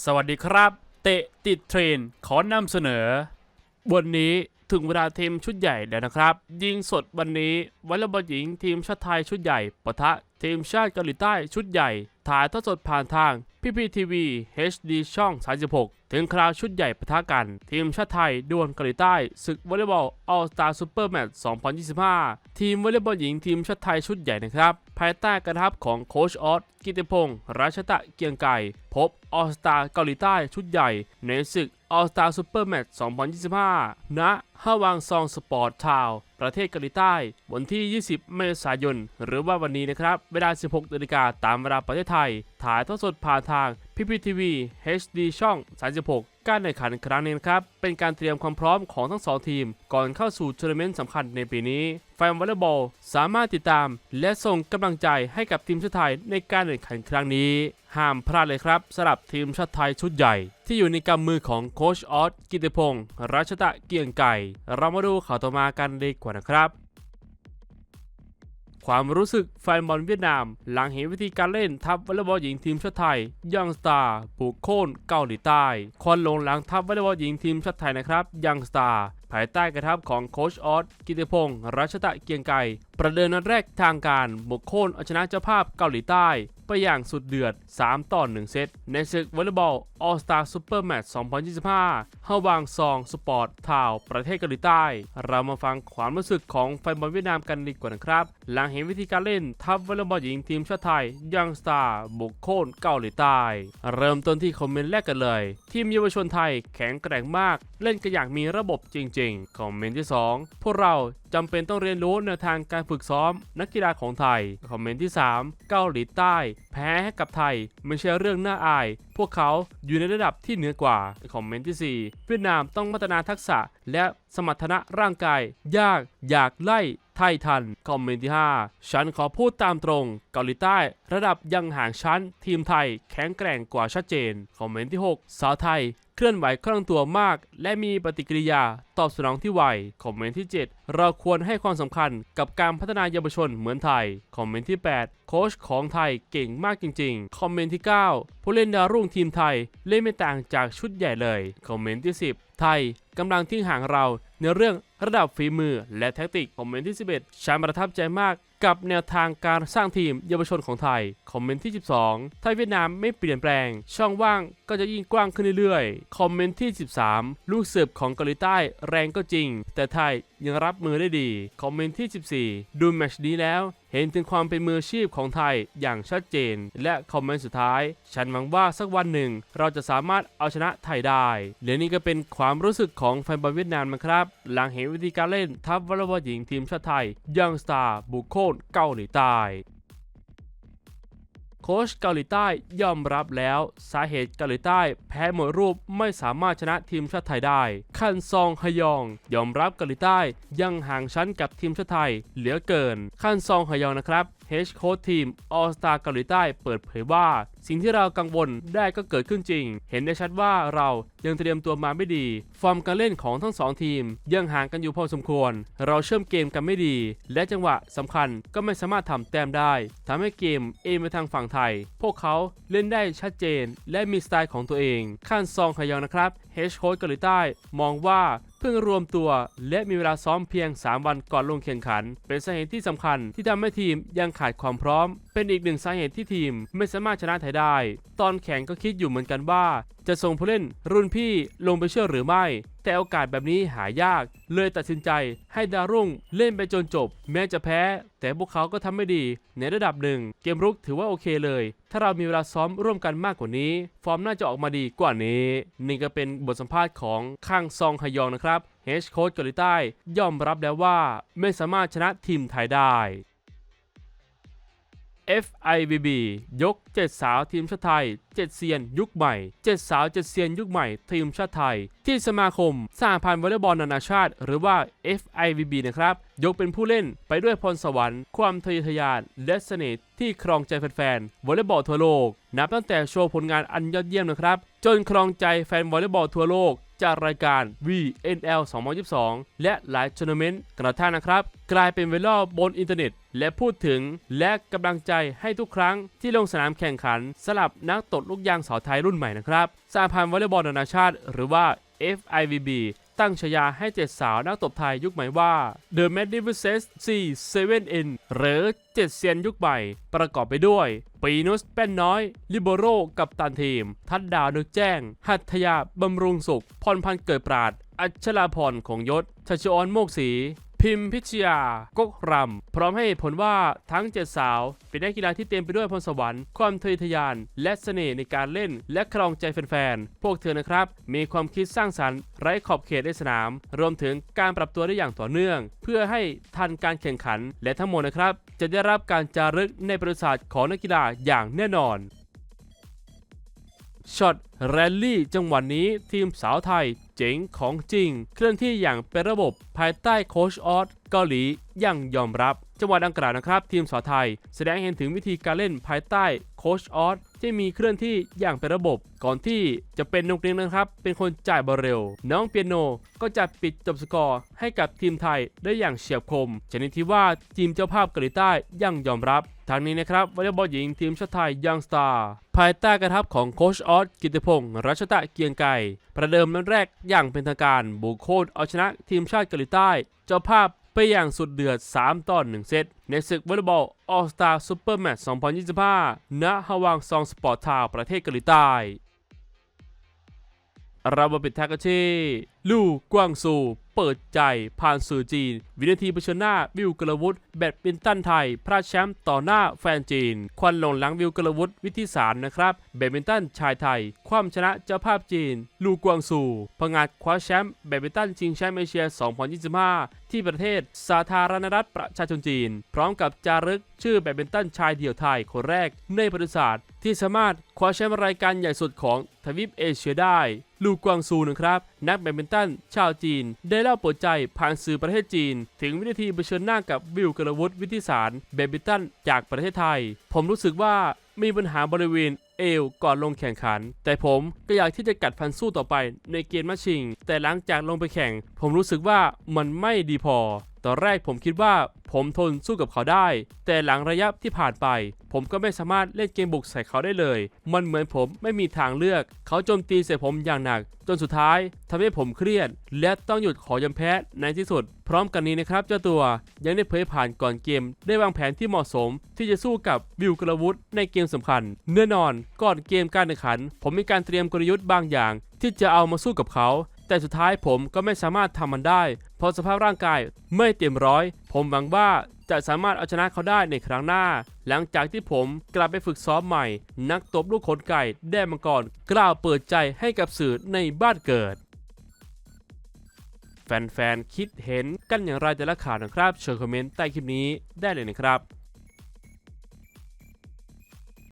สวัสดีครับ เตะติดเทรนขอนำเสนอ วันนี้ถึงเวลาทีมชุดใหญ่แล้วนะครับ ยิงสดวันนี้วอลเลย์บอลหญิงทีมชาติไทยชุดใหญ่ปะทะทีมชาติเกาหลีใต้ชุดใหญ่ ถ่ายทอดสดผ่านทางพีพีทีวี HD ช่อง 36 ถึงคราวชุดใหญ่ปะทะกัน ทีมชาติไทยดวลเกาหลีใต้ ศึกวอลเลย์บอล All Star Super Match 2025 ทีมวอลเลย์บอลหญิงทีมชาติไทยชุดใหญ่นะครับ ภายใต้การทับของโค้ชออสกิติพงศ์ราชตะเกียงไก่ พบออสตาเกาหลีใต้ชุดใหญ่ ในศึก All Star Super Match 2025 ณฮาวังซองสปอร์ตทาวน์ ประเทศเกาหลีใต้ วันที่ 20 เมษายน หรือว่าวันนี้นะครับ เวลา 16นาฬิกาตามเวลาประเทศไทย ถ่ายทอดสดผ่านทาง พีพีทีวี HD ช่อง 36 การแข่งขันครั้งนี้นครับ เป็นการเตรียมความพร้อมของทั้งสองทีม ก่อนเข้าสู่ทัวร์นาเมนต์สำคัญในปีนี้ แฟนวอลเลย์บอลสามารถติดตาม และส่งกำลังใจให้กับทีมชาติไทยในการแข่งขันครั้งนี้ ห้ามพลาดเลยครับสำหรับทีมชาติไทยชุดใหญ่ ที่อยู่ในกำมือของโค้ชออสกิติพงศ์รัชตะเกียงไก่ เรามาดูข่าวต่อมากันดีกว่านะครับ ความรู้สึกแฟนบอลเวียดนาม หลังเห็นวิธีการเล่นทัพวอลเลย์บอลหญิงทีมชาติไทยยังสตาร์บุกโค่นเกาหลีใต้ควนลงหลังทัพวอลเลย์บอลหญิงทีมชาติไทยนะครับยังสตาร์ภายใต้กระทับของโคชออสกิติพงศ์รัชตะเกียงไก่ประเดิมนัดแรกทางการบุกโค่นเอาชนะเจ้าภาพเกาหลีใต้ไปอย่างสุดเดือด 3 ต่อ 1 เซต ในศึกวอลเลย์บอล All Star Super Match 2025ฮาวางซองสปอร์ตทาวประเทศเกาหลีใต้ เรามาฟังความรู้สึกของแฟนบอลเวียดนามกันดีกว่านะครับ หลังเห็นวิธีการเล่นทัพวอลเลย์บอลหญิงทีมชาติไทยยังสตาร์บุกโค่นเกาหลีใต้ เริ่มต้นที่คอมเมนต์แรกกันเลย ทีมเยาวชนไทยแข็งแกร่งมาก เล่นกันอย่างมีระบบจริง ๆ คอมเมนต์ที่ 2 พวกเรา จำเป็นต้องเรียนรู้แนวทางการฝึกซ้อม นักกีฬาของไทย คอมเมนต์ที่ 3 เกาหลีใต้ แพ้ให้กับไทย ไม่ใช่เรื่องน่าอาย พวกเขาอยู่ในระดับที่เหนือกว่า คอมเมนต์ที่ 4 เวียดนามต้องพัฒนาทักษะและสมรรถนะร่างกาย ยาก อยากไล่ ไทยทัน คอมเมนต์ที่ 5 ฉันขอพูดตามตรง เกาหลีใต้ ระดับยังห่างชั้น ทีมไทยแข็งแกร่งกว่าชัดเจน คอมเมนต์ที่ 6 สาวไทย เคลื่อนไหวคล่องตัวมาก และมีปฏิกิริยาตอบสนองที่ไว คอมเมนต์ที่ 7 เราควรให้ความสำคัญกับการพัฒนาเยาวชนเหมือนไทย คอมเมนต์ที่ 8 โค้ชของไทยเก่งมากจริง ๆ คอมเมนต์ที่ 9 ผู้เล่นดาวรุ่งทีมไทย เล่นไม่ต่างจากชุดใหญ่เลย คอมเมนต์ที่ 10 ไทยกำลังทิ้งห่างเรา ในเรื่องระดับฝีมือและแท็กติกคอมเมนต์ที่ 11ฉันประทับใจมากกับแนวทางการสร้างทีมเยาวชนของไทย คอมเมนต์ที่ 12 ถ้าเวียดนามไม่เปลี่ยนแปลง ช่องว่างก็จะยิ่งกว้างขึ้นเรื่อยๆ คอมเมนต์ที่ 13 ลูกเสิร์ฟของเกาหลีใต้แรงก็จริง แต่ไทยยังรับมือได้ดี คอมเมนต์ที่ 14 ดูแมชนี้แล้ว เห็นถึงความเป็นมืออาชีพของไทยอย่างชัดเจน และคอมเมนต์สุดท้าย ฉันหวังว่าสักวันหนึ่ง เราจะสามารถเอาชนะไทยได้และนี่ก็เป็นความรู้สึกของแฟนบอลเวียดนามนะครับหลังเห็นวิธีการเล่นทัพวอลเลย์บอลหญิงทีมชาติไทยยังสตาร์บุกโค่นเกาหลีใต้โค้ชเกาหลีใต้ยอมรับแล้ว สาเหตุเกาหลีใต้แพ้หมดรูปไม่สามารถชนะทีมชาติไทยได้ คันซองฮยอง ยอมรับเกาหลีใต้ยังห่างชั้นกับทีมชาติไทยเหลือเกิน คันซองฮยองนะครับ เฮดโค้ชทีมออสตาเกาหลีใต้เปิดเผยว่า สิ่งที่เรากังวลได้ก็เกิดขึ้นจริง เห็นได้ชัดว่าเรายังเตรียมตัวมาไม่ดี ฟอร์มการเล่นของทั้งสองทีม ยังห่างกันอยู่พอสมควร เราเชื่อมเกมกันไม่ดี และจังหวะสำคัญก็ไม่สามารถทำแต้มได้ทำให้เกมเอ็นไปทางฝั่งไทย พวกเขาเล่นได้ชัดเจน และมีสไตล์ของตัวเองขั้นซองขยองนะครับเฮดโค้ชเกาหลีใต้มองว่า เพิ่งรวมตัว และมีเวลาซ้อมเพียง 3 วันก่อนลงแข่งขัน เป็นสาเหตุที่สำคัญที่ทำให้ทีมยังขาดความพร้อม เป็นอีกหนึ่งสาเหตุที่ทีมไม่สามารถชนะไทยได้ ตอนแข่งก็คิดอยู่เหมือนกันว่า จะส่งผู้เล่นรุ่นพี่ลงไปเชื่อหรือไม่ แต่โอกาสแบบนี้หายาก เลยตัดสินใจให้ดารุ่งเล่นไปจนจบ แม้จะแพ้ แต่พวกเขาก็ทำไม่ดี ในระดับหนึ่ง เกมรุกถือว่าโอเคเลย ถ้าเรามีเวลาซ้อมร่วมกันมากกว่านี้ ฟอร์มน่าจะออกมาดีกว่านี้ นี่ก็เป็นบทสัมภาษณ์ของข้างซองฮยองนะครับเฮดโค้ชเกาหลีใต้ ยอมรับแล้วว่าไม่สามารถชนะทีมไทยได้ FIVB ยก 7 สาวทีมชาติไทย 7 เซียน ยุคใหม่ 7 สาว 7 เซียน ยุคใหม่ ทีมชาติไทย ที่สมาคมสหพันธ์วอลเลย์บอลนานาชาติ หรือว่า FIVB นะครับ ยกเป็นผู้เล่นไปด้วยพรสวรรค์ ความทะเยอทะยาน และเสน่ห์ที่ครองใจแฟนๆวอลเลย์บอลทั่วโลก นับตั้งแต่โชว์ผลงานอันยอดเยี่ยมนะครับ จนครองใจแฟนวอลเลย์บอลทั่วโลก จากรายการ VNL 2022 และหลายทัวร์นาเมนต์กระทั่งนะครับ กลายเป็นไวรัลบนอินเทอร์เน็ต และพูดถึงและกำลังใจให้ทุกครั้งที่ลงสนามแข่งขันสลับนักตดลูกยางสาวไทยรุ่นใหม่นะครับสหพันธ์วอลเลย์บอลนานาชาติ หรือว่า FIVB ตั้งฉายาให้เจ็ดสาวนักตบไทยยุคใหม่ว่า The m a d i v e s C 7N หรือเจ็ดเซียนยุคใหม่ ประกอบไปด้วย ปีนุสแป้นน้อย ลิโบโรกับตันทีม ทัดดาวนึกแจ้ง หัตถยาบำรุงสุข พรพันธ์เกิดปราด อัชราพรของยศชัชออนโมกศรี พิมพิชยากกรำพร้อมให้ผลว่าทั้งเจ็ดสาว เป็นนักกีฬาที่เต็มไปด้วยพรสวรรค์ความทะเยอทะยาน และเสน่ห์ในการเล่น และครองใจแฟนๆ พวกเธอนะครับ มีความคิดสร้างสรรค์ไร้ขอบเขตในสนาม รวมถึงการปรับตัวได้อย่างต่อเนื่อง เพื่อให้ทันการแข่งขันและทั้งหมดนะครับ จะได้รับการจารึกในประวัติศาสตร์ของนักกีฬาอย่างแน่นอนช็อตแรลลี่จังหวะนนี้ทีมสาวไทย จ๋งของจริง เคลื่อนที่อย่างเป็นระบบภายใต้โคชออสเกาหลียังยอมรับ จังหวะดังกล่าวนะครับ ทีมสาวไทย แสดงเห็นถึงวิธีการเล่นภายใต้โคชออส ที่มีเคลื่อนที่อย่างเป็นระบบ ก่อนที่จะเป็นนกเรียงนะครับ เป็นคนจ่ายบอลเร็ว น้องเปียโนก็จะปิดจบสกอร์ให้กับทีมไทยได้อย่างเฉียบคมชนิดที่ว่าทีมเจ้าภาพเกาหลีใต้ยังยอมรับทางนี้นะครับวอลเลย์บอลหญิงทีมชาติไทยยังสตาร์ภายใต้การทัพของโคชออสกิตติพงศ์รัชตะเกียงไก่ประเดิมนัดแรกอย่างเป็นทางการบุกโคตรเอาชนะทีมชาติเกาหลีใต้ เจ้าภาพ ไปอย่างสุดเดือด 3 ต่อ 1 เซต ในศึกวอลเลย์บอลออสตาซูเปอร์แมตช์2025 ณฮาวางซองสปอร์ตทาวประเทศเกาหลีใต้เรามาปิดท้ายกันที่ลู่กวางซู เปิดใจผ่านสื่อจีน วินาทีเผชิญหน้าวิวกลวุฒิแบดมินตันไทยพลาแชมป์ต่อหน้าแฟนจีน ควันหลงหลังวิวกลวุฒิวิทิสารนะครับแบดมินตันชายไทย ความชนะเจ้าภาพจีน ลู่กวางซูผงาดคว้าแชมป์แบดมินตันชิงแชมป์เอเชีย 2025 ที่ประเทศสาธารณรัฐประชาชนจีน พร้อมกับจารึกชื่อแบดมินตันชายเดี่ยวไทยคนแรกในประวัติศาสตร์ที่สามารถคว้าแชมป์รายการใหญ่สุดของทวีปเอเชียได้ ลูกวางซูนะครับ นักแบดมินตันชาวจีน ได้เล่าเปิดใจผ่านสื่อประเทศจีน ถึงวิธีเผชิญหน้ากับวิวกลวุฒิวิทิสารแบดมินตันจากประเทศไทย ผมรู้สึกว่ามีปัญหาบริเวณเอวก่อนลงแข่งขัน แต่ผมก็อยากที่จะกัดฟันสู้ต่อไปในเกมมาชิง แต่หลังจากลงไปแข่ง ผมรู้สึกว่ามันไม่ดีพอ ตอนแรกผมคิดว่าผมทนสู้กับเขาได้ แต่หลังระยะที่ผ่านไป ผมก็ไม่สามารถเล่นเกมบุกใส่เขาได้เลย มันเหมือนผมไม่มีทางเลือก เขาโจมตีใส่ผมอย่างหนัก จนสุดท้ายทำให้ผมเครียด และต้องหยุดขอยอมแพ้ในที่สุด พร้อมกันนี้นะครับเจ้าตัวยังได้เผยผ่านก่อนเกม ได้วางแผนที่เหมาะสม ที่จะสู้กับวิวกลวุฒในเกมสำคัญแน่นอนก่อนเกมการแข่งขัน ผมมีการเตรียมกลยุทธ์บางอย่าง ที่จะเอามาสู้กับเขา แต่สุดท้ายผมก็ไม่สามารถทำมันได้ เพราะสภาพร่างกายไม่เต็มร้อย ผมหวังว่าจะสามารถเอาชนะเขาได้ในครั้งหน้า หลังจากที่ผมกลับไปฝึกซ้อมใหม่ นักตบลูกขนไก่แด้มังกรกล่าวเปิดใจให้กับสื่อในบ้านเกิด แฟนๆ คิดเห็นกันอย่างไรแต่ละข่าวนะครับ เชิญคอมเมนต์ใต้คลิปนี้ได้เลยนะครับ